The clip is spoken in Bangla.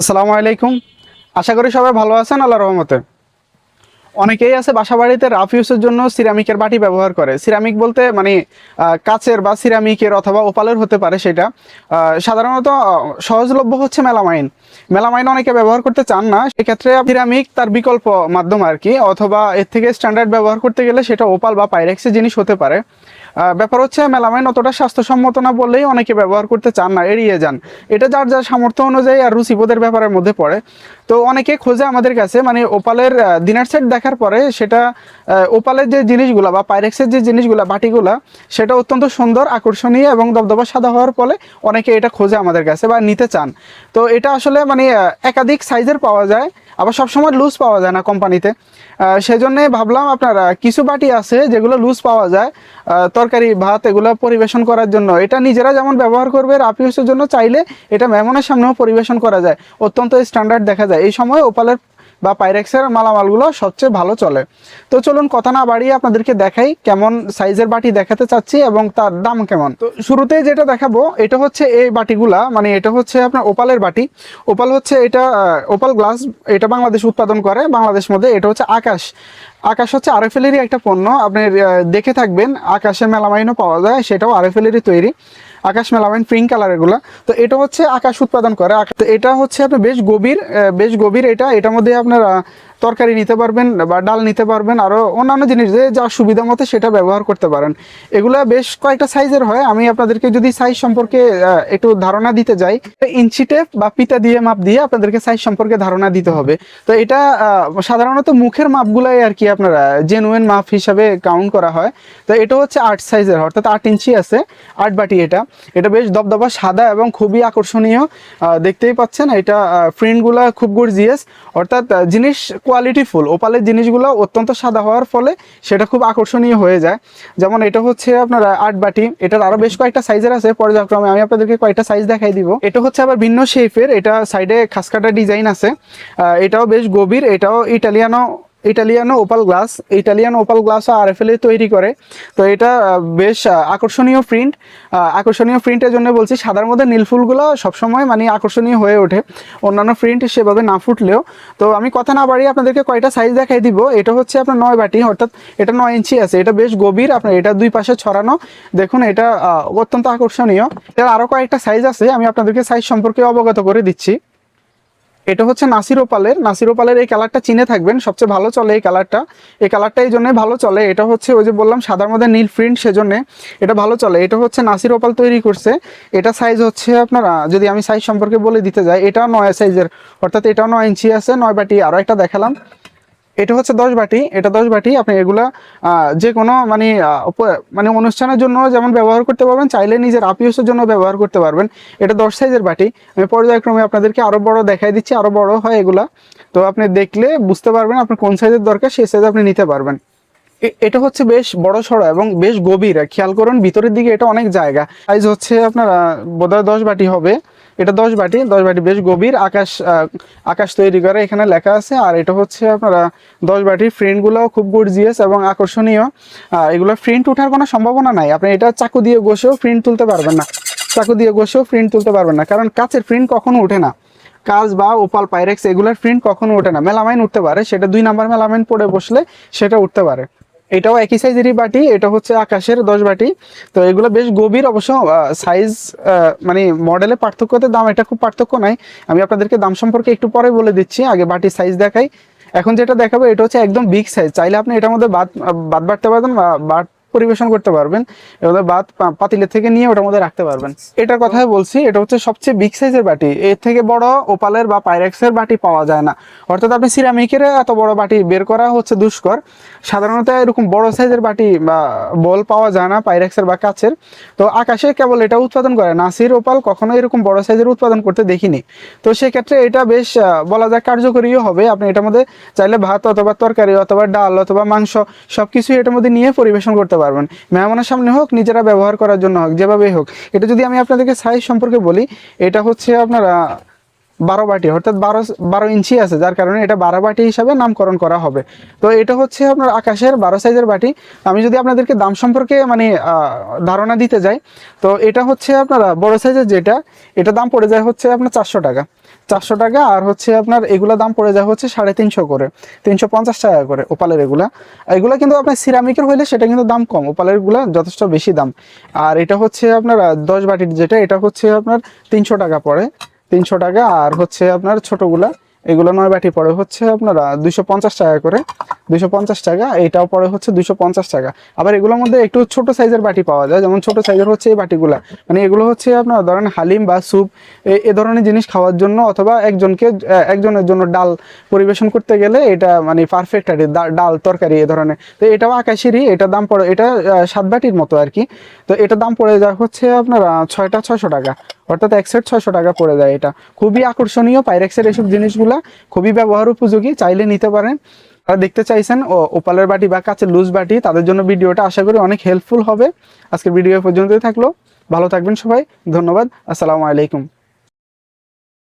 আসসালামু আলাইকুম। আশা করি সবাই ভালো আছেন আল্লাহ রহমতে। অনেকেই আছে বাসা বাড়িতে রাফ ইউজের জন্য সিরামিকের বাটি ব্যবহার করে। সিরামিক বলতে মানে কাচের বা সিরামিকের অথবা ওপালের হতে পারে সেটা। সাধারণত সহজলভ্য হচ্ছে মেলামাইন। মেলামাইন অনেকে ব্যবহার করতে চান না, সেক্ষেত্রে সিরামিক তার বিকল্প মাধ্যম আর কি, অথবা এর থেকে স্ট্যান্ডার্ড ব্যবহার করতে গেলে সেটা ওপাল বা পাইরেক্সের জিনিস হতে পারে। ব্যাপার হচ্ছে মেলামাইন অতটা স্বাস্থ্যসম্মত না বললেই অনেকে ব্যবহার করতে চান না, এড়িয়ে যান। এটা যার যার সামর্থ্য অনুযায়ী আর রুচিবোধের ব্যাপারের মধ্যে পড়ে। তো অনেকে খোঁজে আমাদের কাছে মানে ওপালের দিনার সেট দেখার পরে সেটা ওপালের যে জিনিসগুলা বা পাইরেক্সের যে জিনিসগুলা, বাটিগুলা, সেটা অত্যন্ত সুন্দর, আকর্ষণীয় এবং দবদবা সাদা হওয়ার ফলে অনেকে এটা খোঁজে আমাদের কাছে বা নিতে চান। তো এটা আসলে মানে একাধিক সাইজের পাওয়া যায়। আবার সবসময় লুজ পাওয়া যায় না কোম্পানিতে সেজন্য ভাবলাম আপনারা কিছু বাটি আছে যেগুলো লুজ পাওয়া যায় তরকারি, ভাত এগুলো পরিবেশন করার জন্য। এটা নিজেরা যেমন ব্যবহার করবে রাপিউসের জন্য চাইলে এটা মেহমানের সামনেও পরিবেশন করা যায়। অত্যন্ত স্ট্যান্ডার্ড দেখা যায়। এই সময় ওপালের বা পাইরেক্সের মালামালগুলো সবচেয়ে ভালো চলে। তো চলুন কথা না বাড়িয়ে আপনাদেরকে দেখাই কেমন সাইজের বাটি দেখাতে চাচ্ছি এবং তার দাম কেমন। তো শুরুতেই যেটা দেখাবো, এটা হচ্ছে এই বাটিগুলা মানে এটা হচ্ছে আপনার ওপালের বাটি। ওপাল হচ্ছে এটা ওপাল গ্লাস, এটা বাংলাদেশ উৎপাদন করে, বাংলাদেশ মধ্যে। এটা হচ্ছে আকাশ। আকাশ হচ্ছে আরএফএলেরই একটা পণ্য। আপনি দেখে থাকবেন আকাশে মেলামাইনও পাওয়া যায়, সেটাও আরএফএলেরই তৈরি। আকাশ মেলাবেন পিঙ্ক কালার এগুলা। তো এটা হচ্ছে আকাশ উৎপাদন করে। তো এটা হচ্ছে আপনার বেশ গভীর বেশ গভীর এটা। এটার মধ্যে আপনার তরকারি নিতে পারবেন বা ডাল নিতে পারবেন আরও অন্যান্য জিনিস যে যা সুবিধা মতো সেটা ব্যবহার করতে পারেন। এগুলা বেশ কয়েকটা সাইজের হয়। আমি আপনাদেরকে যদি সাইজ সম্পর্কে একটু ধারণা দিতে যাই ইঞ্চি টেপ বা পিতা দিয়ে মাপ দিয়ে আপনাদেরকে সাইজ সম্পর্কে ধারণা দিতে হবে। তো এটা সাধারণত মুখের মাপগুলাই আর কি আপনারা জেনুয়েন মাপ হিসাবে কাউন্ট করা হয়। তো এটা হচ্ছে আট সাইজের অর্থাৎ আট ইঞ্চি আছে আট বাটি এটা। এটা বেশ দবদবা সাদা এবং খুবই আকর্ষণীয় দেখতেই পাচ্ছেন। এটা প্রিন্টগুলা খুব গর্জিয়াস অর্থাৎ আহ, জিনিস কোয়ালিটিফুল ওপালের জিনিসগুলো অত্যন্ত সাদা হওয়ার ফলে সেটা খুব আকর্ষণীয় হয়ে যায়। যেমন এটা হচ্ছে আপনার আট বাটি, এটার আরও বেশ কয়েকটা সাইজের আছে, পর্যায়ক্রমে আমি আপনাদেরকে কয়েকটা সাইজ দেখাই দিব। এটা হচ্ছে আবার ভিন্ন শেপের এটা সাইডে খাসকাটা ডিজাইন আছে। এটাও বেশ গভীর, এটাও Italiano Italiano opal glass Italian opal glass আর এফ তৈরি করে। তো এটা বেশ আকর্ষণীয় প্রিন্ট আকর্ষণীয় প্রিন্টের জন্য বলছি, সাদার মধ্যে নীল ফুলগুলো সবসময় মানে আকর্ষণীয় হয়ে ওঠে। অন্যান্য প্রিন্ট সেভাবে না ফুটলেও। তো আমি কথা না বাড়িয়ে আপনাদেরকে কয়টা সাইজ দেখাই দিব। এটা হচ্ছে আপনার নয় বাটি, অর্থাৎ এটা নয় ইঞ্চি আছে। এটা বেশ গভীর, আপনার এটা দুই পাশে ছড়ানো। দেখুন, এটা অত্যন্ত আকর্ষণীয়। এর আরও কয়েকটা সাইজ আছে, আমি আপনাদেরকে সাইজ সম্পর্কে অবগত করে দিচ্ছি। এটা হচ্ছে নাসির ওপালের। নাসির ওপালের এই কালারটা চিনে থাকবেন, সবচেয়ে ভালো চলে এই কালারটা। এই কালারটা এই জন্যই ভালো চলে। এটা হচ্ছে ওই যে বললাম, সাদার মধ্যে নীল প্রিন্ট সেজন্য এটা ভালো চলে। এটা হচ্ছে নাসির ওপাল তৈরি করছে। এটা সাইজ হচ্ছে আপনারা যদি আমি সাইজ সম্পর্কে বলে দিতে যাই, এটা নয় সাইজের অর্থাৎ এটাও নয় ইঞ্চি আছে, নয় বাটি আরও একটা দেখালাম। এটা হচ্ছে দশ বাটি, এটা দশ বাটি, আপনি এগুলা যে কোনো মানে মানে অনুষ্ঠানের জন্য যেমন ব্যবহার করতে পারবেন, চাইলে নিজের আপিউসের জন্য ব্যবহার করতে পারবেন। এটা দশ সাইজের বাটি। আমি পর্যায়ক্রমে আপনাদেরকে আরও বড় দেখাই দিচ্ছি আরও বড় হয় এগুলা। তো আপনি দেখলে বুঝতে পারবেন আপনার কোন সাইজের দরকার, সেই সাইজ আপনি নিতে পারবেন। এটা হচ্ছে বেশ বড় সড়ো এবং বেশ গভীর। খেয়াল করুন, ভিতরের দিকে এটা অনেক জায়গা। সাইজ হচ্ছে আপনার বোধহয় দশ বাটি হবে। এটা দশ বাটি দশ বাটি বেশ গভীর আকাশ আকাশ তৈরি করে এখানে লেখা আছে। আর এটা হচ্ছে আপনারা দশ বাটির ফ্রিন্টগুলোও খুব গর্জিয়াস এবং আকর্ষণীয়। এগুলো ফ্রিন্ট ওঠার কোনো সম্ভাবনা নাই। আপনি এটা চাকু দিয়ে বসেও প্রিন্ট তুলতে পারবেন না। চাকু দিয়ে বসেও প্রিন্ট তুলতে পারবেন না। কারণ কাছের প্রিন্ট কখনো ওঠে না। কাজ বা ওপাল, পাইরেক্স, এগুলোর প্রিন্ট কখনো ওঠে না। মেলামাইন উঠতে পারে। সেটা দুই নাম্বার মেলামাইন পড়ে বসলে সেটা উঠতে পারে। এটাও একই সাইজেরই বাটি, এটা হচ্ছে আকাশের দশ বাটি। তো এগুলো বেশ গভীর অবশ্য সাইজ মানে মডেলে পার্থক্যতে দাম এটা খুব পার্থক্য নাই। আমি আপনাদেরকে দাম সম্পর্কে একটু পরে বলে দিচ্ছি, আগে বাটির সাইজ দেখাই। এখন যেটা দেখাবো, এটা হচ্ছে একদম বিগ সাইজ চাইলে আপনি এটার মধ্যে বাদ বাদ বাড়তে পারবেন বা বাদ পরিবেশন করতে পারবেন এর বাদ পা- পাতিলের থেকে নিয়ে ওটার মধ্যে রাখতে পারবেন। এটার কথাই বলছি, এটা হচ্ছে সবচেয়ে বিগ সাইজের বাটি। এর থেকে বড় ওপালের বা পাইরেক্সের বাটি পাওয়া যায় না। অর্থাৎ আপনি সিরামিকের এত বড় বাটি বের করা হচ্ছে দুষ্কর। সাধারণত এরকম বড় সাইজের বাটি বা বল পাওয়া যায় না পাইরেক্সের বা কাচের। তো আকাশে কেবল এটা উৎপাদন করে। নাসির ওপাল কখনো এরকম বড় সাইজের উৎপাদন করতে দেখিনি। তো সেক্ষেত্রে এটা বেশ বলা যায় কার্যকরীও হবে। আপনি এটার মধ্যে চাইলে ভাত অথবা তরকারি অথবা ডাল অথবা মাংস সবকিছু এটার মধ্যে নিয়ে পরিবেশন করতে পারবেন। মেহমানের সামনে হোক, নিজেরা ব্যবহার করার জন্য হোক, যেভাবেই হোক। এটা যদি আমি আপনাদেরকে সাইজ সম্পর্কে বলি, এটা হচ্ছে আপনারা বারো বাটি, অর্থাৎ বারো বারো ইঞ্চি আছে, যার কারণে এটা বারো বাটি হিসাবে নামকরণ করা হবে। তো এটা হচ্ছে আপনার আকাশের বারো সাইজের বাটি। আমি যদি আপনাদেরকে দাম সম্পর্কে মানে ধারণা দিতে যাই, তো এটা হচ্ছে আপনারা বড় সাইজের যেটা এটা দাম পড়ে যায় হচ্ছে আপনার চারশো টাকা। চারশো টাকা, আর হচ্ছে আপনার এগুলা দাম পড়ে যায় হচ্ছে সাড়ে তিনশো করে, তিনশো পঞ্চাশ টাকা করে ওপালের এগুলা। এগুলা কিন্তু আপনার সিরামিকের হইলে সেটা কিন্তু দাম কম, ওপালেরগুলা যথেষ্ট বেশি দাম। আর এটা হচ্ছে আপনার দশ বাটির যেটা, এটা হচ্ছে আপনার তিনশো টাকা পড়ে, তিনশো টাকা, আর হচ্ছে আপনার ছোটগুলা, এগুলো নয় বাটি পড়ে হচ্ছে আপনারা দুইশো পঞ্চাশ টাকা করে। পঞ্চাশ টাকা এটাও পড়ে হচ্ছে পঞ্চাশ টাকা। আবার এগুলোর মধ্যে একটু ছোট সাইজের বাটি পাওয়া যায়, যেমন ছোট সাইজের হচ্ছে এই বাটিগুলা। মানে এগুলো হচ্ছে আপনার ধরেন হালিম বা স্যুপ, এ ধরনের জিনিস খাওয়ার জন্য অথবা একজনকে একজনের জন্য ডাল পরিবেশন করতে গেলে এটা মানে পারফেক্ট আর ডাল, তরকারি এ ধরনের। তো এটাও আকাশেরই, এটা দাম পড়ে, এটা সাত বাটির মতো আর কি। তো এটা দাম পড়ে যায় হচ্ছে আপনার ছয়টা ছয়শো টাকা, অর্থাৎ এক সেট ছয়শো টাকা পড়ে যায় এটা। খুবই আকর্ষণীয় পাইরেক্সের এসব জিনিসগুলা, খুবই ব্যবহার উপযোগী, চাইলে নিতে পারেন। যারা দেখতে চাইছেন, ও ওপালের বাটি বা কাছে লুজ বাটি, তাদের জন্য ভিডিওটা আশা করি অনেক হেল্পফুল হবে। আজকের ভিডিও পর্যন্তই থাকল। ভালো থাকবেন সবাই। ধন্যবাদ। আসসালামু আলাইকুম।